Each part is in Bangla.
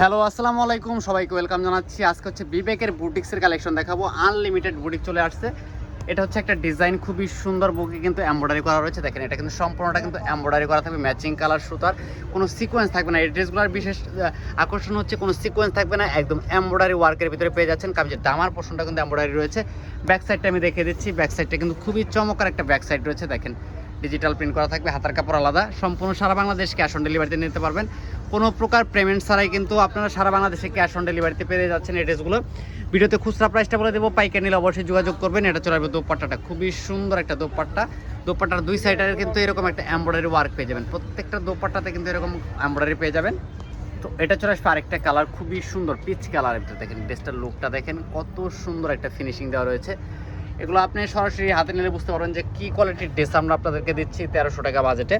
হ্যালো, আসসালামু আলাইকুম। সবাইকে ওয়েলকাম জানাচ্ছি। আজকে হচ্ছে বিবেকের বুটিক্সের কালেকশন দেখাবো। আনলিমিটেড বুটিক চলে আসছে। এটা হচ্ছে একটা ডিজাইন খুবই সুন্দর বুকে কিন্তু এমব্রয়ডারি করা রয়েছে। দেখেন, এটা কিন্তু সম্পূর্ণটা কিন্তু এমব্রয়ডারি করা থাকবে ম্যাচিং কালার সুতার। কোনো সিকোয়েন্স থাকবে না। এই ড্রেসগুলোর বিশেষ আকর্ষণ হচ্ছে কোনো সিকোয়েন্স থাকবে না। একদম এমব্রয়ডারি ওয়ার্কের ভিতরে পেয়ে যাচ্ছেন। কারণ যে দামার পোর্শনটা কিন্তু এমব্রয়ডারি রয়েছে। ব্যাক সাইডটা আমি দেখে দিচ্ছি। ব্যাক সাইডটা কিন্তু খুবই চমৎকার একটা ব্যাক সাইড রয়েছে। দেখেন ডিজিটাল প্রিন্ট করা থাকবে। হাতার কাপড় আলাদা। সম্পূর্ণ সারা বাংলাদেশ ক্যাশ অন ডেলিভারিতে নিতে পারবেন। কোনো প্রকার পেমেন্ট ছাড়াই কিন্তু আপনারা সারা বাংলাদেশে ক্যাশ অন ডেলিভারিতে পেয়ে যাচ্ছেন এই ড্রেসগুলো ভিডিওতে খুচরা প্রাইসটা বলে দেবো, পাইকারি নিলে অবশ্যই যোগাযোগ করবেন। এটা চলে আসবে দোপাট্টাটা। খুবই সুন্দর একটা দোপাট্টা। দোপাট্টার দুই সাইডের কিন্তু এরকম একটা এমব্রয়ডারি ওয়ার্ক পেয়ে যাবেন। প্রত্যেকটা দোপাট্টাতে কিন্তু এরকম এমব্রয়ডারি পেয়ে যাবেন। তো এটা চলে আসবে আরেকটা কালার খুবই সুন্দর পিচ কালারের ভিতরে দেখেন ড্রেসটার লুকটা দেখেন, কত সুন্দর একটা ফিনিশিং দেওয়া রয়েছে। এগুলো আপনি সরাসরি হাতে নিলে বুঝতে পারবেন যে কী কোয়ালিটির ড্রেস আমরা আপনাদেরকে দিচ্ছি তেরোশো টাকা বাজেটে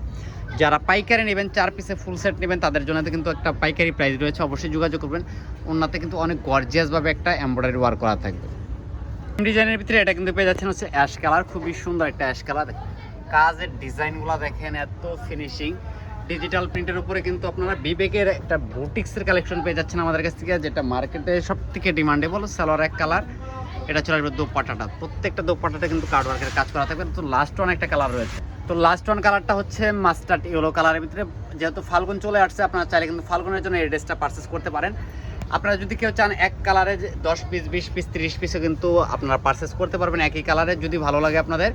যারা পাইকারি নেবেন, চার পিসে ফুল সেট নেবেন, তাদের জন্য কিন্তু একটা পাইকারি প্রাইস রয়েছে। অবশ্যই যোগাযোগ করবেন। ওনাতে কিন্তু অনেক গর্জিয়াসভাবে একটা এমব্রয়ডারি ওয়ার করা থাকবে। ডিজাইনের ভিতরে এটা কিন্তু পেয়ে যাচ্ছেন হচ্ছে অ্যাশ কালার খুবই সুন্দর একটা অ্যাশ কালার কাজের ডিজাইনগুলো দেখেন, এত ফিনিশিং ডিজিটাল প্রিন্টের উপরে কিন্তু আপনারা বিবেকের একটা বুটিক্সের কালেকশন পেয়ে যাচ্ছেন আমাদের কাছ থেকে, যেটা মার্কেটে সব থেকে ডিমান্ডেবল সালোয়ার এক কালার এটা চলে আসবে দোপাটাটা প্রত্যেকটা দোপাটাতে কিন্তু কার্ড ওয়ার্কের কাজ করা থাকবে। তো লাস্ট ওয়ান একটা কালার রয়েছে। তো লাস্ট ওয়ান কালারটা হচ্ছে মাস্টার্ড ইয়েলো কালারের ভিতরে। যেহেতু ফাল্গুন চলে আসছে, আপনারা চাইলে কিন্তু ফাল্গুনের জন্য এই ড্রেসটা পারচেস করতে পারেন। আপনারা যদি কেউ চান এক কালারে দশ পিস বিশ পিস তিরিশ পিসও কিন্তু আপনারা পারচেস করতে পারবেন একই কালারে যদি ভালো লাগে আপনাদের।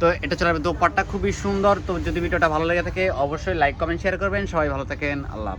তো এটা চলে দোপাট্টা। খুবই সুন্দর। তো যদি ভিডিওটা ভালো লেগে থাকে, অবশ্যই লাইক কমেন্ট শেয়ার করবেন। সবাই ভালো থাকেন। আল্লাহ।